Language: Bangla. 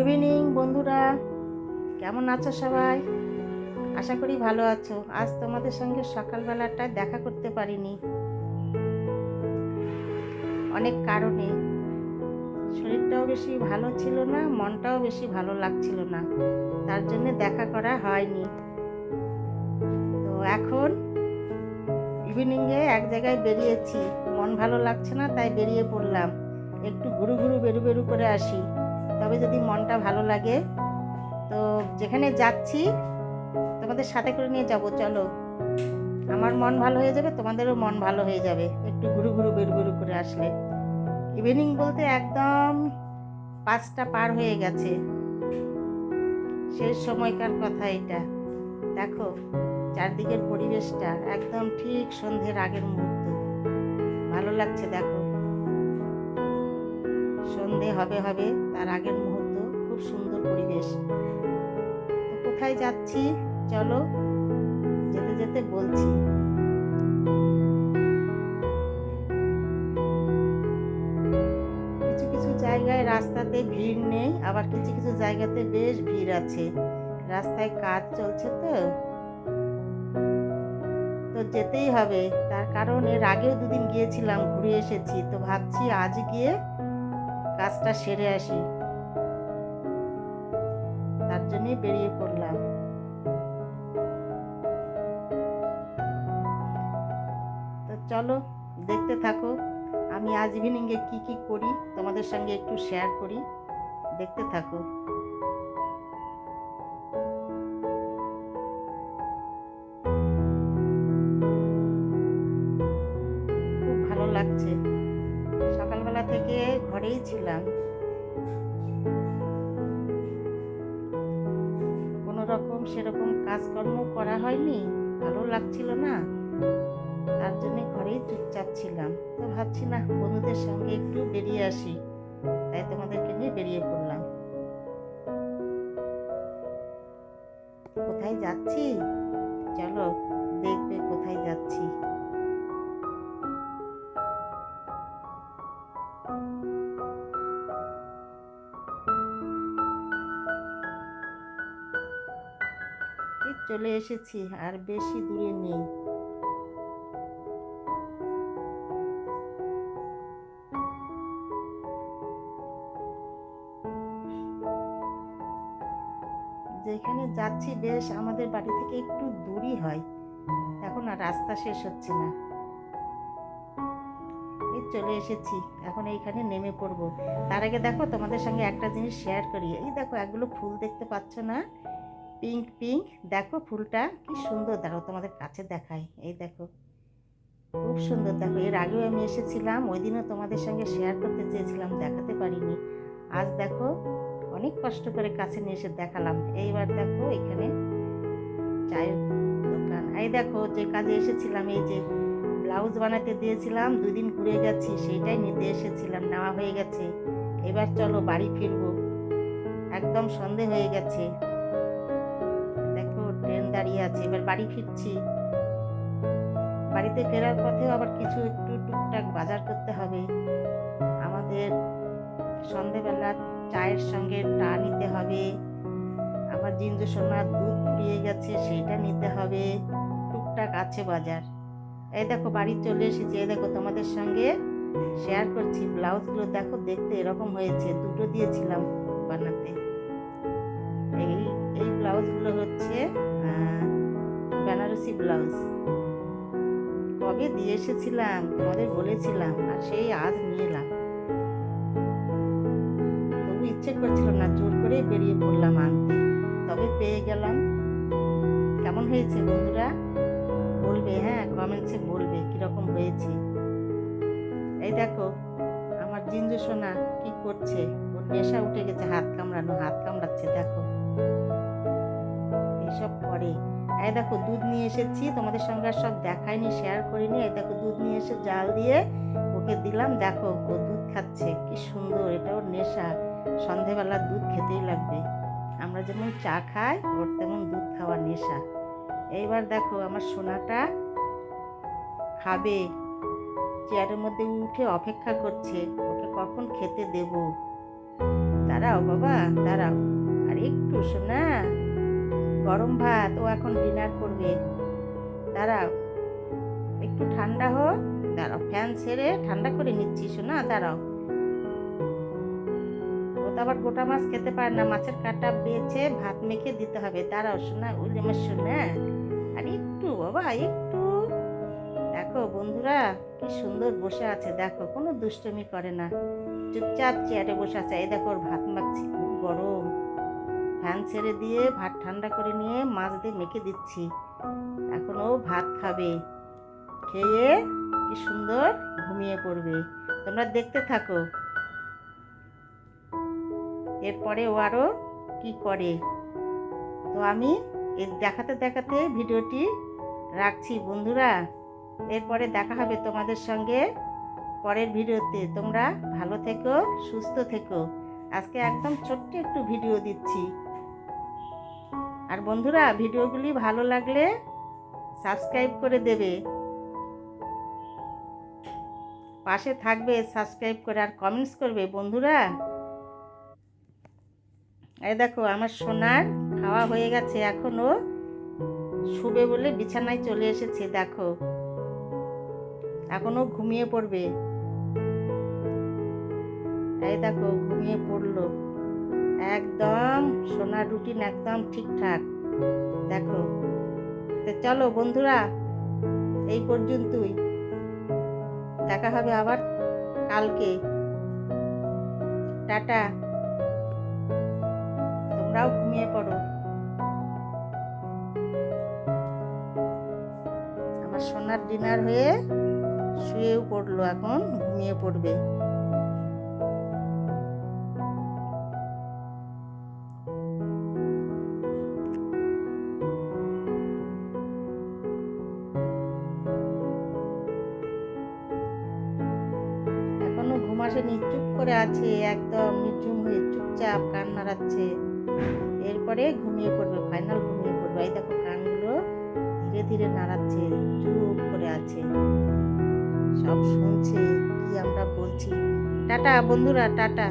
ইভিনিং বন্ধুরা। কেমন আছো সবাই? আশা করি ভালো আছো। আজ তোমাদের সঙ্গে সকালবেলাটায় দেখা করতে পারিনি। অনেক কারণে। শরীরটাও বেশি ভালো ছিল না, মনটাও বেশি ভালো লাগছিল না। তার জন্য দেখা করা হয়নি। তো এখন ইভিনিংয়ে এক জায়গায় বেরিয়েছি। মন ভালো লাগছে না, তাই বেরিয়ে পড়লাম। একটু ঘুরু ঘুরু, বেরু বেরু করে আসি। তবে যদি মনটা ভালো লাগে, তো যেখানে যাচ্ছি, তোমাদের সাথে করে নিয়ে যাব, চলো। আমার মন ভালো হয়ে যাবে, তোমাদেরও মন ভালো হয়ে যাবে। একটু ঘুরু ঘুরু, বেরু বেরু করে আসলে। ইভিনিং বলতে একদম পাঁচটা পার হয়ে গেছে। শেষ সময়কার কথা এটা। দেখো, চারদিকের পরিবেশটা একদম ঠিক সন্ধ্যের আগের মুহূর্ত। ভালো লাগছে, দেখো। সন্ধে হবে হবে, তার আগের মুহূর্ত, খুব সুন্দর পরিবেশ। কোথায় যাচ্ছি? চলো, যেতে যেতে বলছি। কিছু কিছু জায়গায় রাস্তাতে ভিড় নেই, আবার কিছু কিছু জায়গাতে বেশ ভিড় আছে। রাস্তায় কাজ চলছে তো। তো যেতেই হবে। তার কারণ এর আগেও দুদিন গিয়েছিলাম, ঘুরে এসেছি। তো ভাবছি আজ গিয়ে কাজটা সেরে আসি। তার জন্যই বেরিয়ে পড়লাম। তো চলো, দেখতে থাকো, আমি আজ ইভিনিংয়ে কি কি করি, তোমাদের সঙ্গে একটু শেয়ার করি। দেখতে থাকো। খুব ভালো লাগছে। থেকে ঘরেই ছিলাম। কোনো রকম সেরকম কাজকর্ম করা হয়নি, ভালো লাগছিল না। তার জন্য ঘরেই চুপচাপ ছিলাম। তো ভাবছি, না, বন্ধুদের সঙ্গে একটু বেরিয়ে আসি। তাই তোমাদেরকে নিয়ে বেরিয়ে পড়লাম। কোথায় যাচ্ছি? চলো, দেখবে কোথায় যাচ্ছি। চলে এসেছি, আর বেশি দূরে নেই। যেখানে যাচ্ছি বেশ আমাদের বাড়ি থেকে একটু দূরই হয়। এখন আর রাস্তা শেষ হচ্ছে না। এই চলে এসেছি, এখন এইখানে নেমে পড়ব। তার আগে দেখো তোমাদের সঙ্গে একটা জিনিস শেয়ার করি। এই দেখো একগুলো ফুল দেখতে পাচ্ছ না? পিঙ্ক পিঙ্ক দেখো ফুলটা, কি সুন্দর। দেখো তোমাদের কাছে দেখাই। এই দেখো। খুব সুন্দর। দেখো, এর আগেও আমি এসেছিলাম। ওই দিনও তোমাদের সঙ্গে শেয়ার করতে চেয়েছিলাম, দেখাতে পারিনি। আজ দেখো, অনেক কষ্ট করে কাছে নিয়ে এসে দেখালাম। এইবার দেখো, এখানে চায়ের দোকান। এই দেখো, যে কাজে এসেছিলাম, এই যে ব্লাউজ বানাতে দিয়েছিলাম, দুদিন ঘুরে গেছি, সেইটাই নিতে এসেছিলাম, নেওয়া হয়ে গেছে। এবার চলো বাড়ি ফিরবো। একদম সন্ধে হয়ে গেছে। দাঁড়িয়ে আছে, এবার বাড়ি ফিরছি। বাড়িতে ফেরার পথেও আবার কিছু একটু টুকটাক বাজার করতে হবে। আমাদের সন্ধেবেলা চায়ের সঙ্গে টা নিতে হবে। আমার জিঞ্জু সোনার দুধ ফুরিয়ে গেছে, সেইটা নিতে হবে। টুকটাক আছে বাজার। এই দেখো, বাড়ি চলে এসেছি। এই দেখো, তোমাদের সঙ্গে শেয়ার করছি। ব্লাউজগুলো দেখো, দেখতে এরকম হয়েছে। দুটো দিয়েছিলাম বানাতে। এই ব্লাউজগুলো হচ্ছে বেনারসি ব্লাউজ। কবে দিয়ে এসেছিলাম, তোমাদের বলেছিলাম, আর সেই আজ নিয়ে এলাম। তবু ইচ্ছে করছিল না, জোর করে বেরিয়ে পড়লাম আনতে। তবে পেয়ে গেলাম। কেমন হয়েছে বন্ধুরা? বলবে হ্যাঁ কমেন্টসে বলবে কীরকম হয়েছে। এই দেখো, আমার জিঞ্জু সোনা কি করছে? ওর নেশা উঠে গেছে, হাত কামড়ানো, হাত কামড়াচ্ছে, দেখো। এইসব করে। এই দেখো, দুধ নিয়ে এসেছি, তোমাদের সঙ্গে আর সব দেখাইনি শেয়ার করিনি। এই দেখো, দুধ নিয়ে এসে জাল দিয়ে ওকে দিলাম। দেখো, ও দুধ খাচ্ছে, কি সুন্দর এটা ওর নেশা। সন্ধেবেলা দুধ খেতেই লাগবে। আমরা যেমন চা খাই, ওর তেমন দুধ খাওয়ার নেশা। এইবার দেখো, আমার সোনাটা খাবে। চেয়ারের মধ্যে উঠে অপেক্ষা করছে, ওকে কখন খেতে দেব? দাঁড়াও বাবা, দাঁড়াও। আর একটু শোনা গরম ভাত, ও এখন ডিনার করবে। দাঁড়াও, একটু ঠান্ডা হোক দাঁড়াও ফ্যান ছেড়ে ঠান্ডা করে নিচ্ছি, শোনা, দাঁড়াও। ও তো আবার গোটা মাছ খেতে পারে না, মাছের কাটা বেছে ভাত মেখে দিতে হবে। দাঁড়াও, শোনা যে আমার শোনা আর একটু, বাবা, একটু। দেখো, বন্ধুরা, কি সুন্দর বসে আছে, দেখো, কোনো দুষ্টমি করে না। চুপচাপ চেয়ারে বসে আছে। এই দেখো ভাত মাখছি, খুব গরম। ফ্যান ছেড়ে দিয়ে ভাত ঠান্ডা করে নিয়ে মাছ দিয়ে মেখে দিচ্ছি। এখন ও ভাত খাবে। খেয়ে কি সুন্দর ঘুমিয়ে পড়বে। তোমরা দেখতে থাকো। এরপরে ও আরও কি করে? তো আমি এর দেখাতে দেখাতে ভিডিওটি রাখছি, বন্ধুরা। এরপরে দেখা হবে তোমাদের সঙ্গে পরের ভিডিওতে। তোমরা ভালো থেকো, সুস্থ থেকো। আজকে একদম ছোট্ট একটু ভিডিও দিচ্ছি। আর বন্ধুরা, ভিডিওগুলি ভালো লাগলে সাবস্ক্রাইব করে দেবে। পাশে থাকবে, সাবস্ক্রাইব করে আর কমেন্টস করবে, বন্ধুরা। এই দেখো, আমার সোনার খাওয়া হয়ে গেছে, এখনও শুবে বলে বিছানায় চলে এসেছে, দেখো। এখনও ঘুমিয়ে পড়বে। এই দেখো, ঘুমিয়ে পড়ল। একদম সোনার রুটিন একদম ঠিকঠাক। দেখো, তো চলো বন্ধুরা, এই পর্যন্তই। দেখা হবে আবার কালকে। টাটা। তোমরাও ঘুমিয়ে পড়ো। আমার সোনার ডিনার হয়ে শুয়েও পড়ল, এখন ঘুমিয়ে পড়বে। ঘুম চুপ করে আছে, একদম নিচুম হয়ে চুপচাপ কান নাড়াচ্ছে। এরপরে ঘুমিয়ে পড়বে ফাইনাল ঘুমিয়ে পড়বে। এই দেখো কানগুলো ধীরে ধীরে নাড়াচ্ছে, চুপ করে আছে। সব শুনছে, কি আমরা বলছি। টাটা বন্ধুরা, টাটা।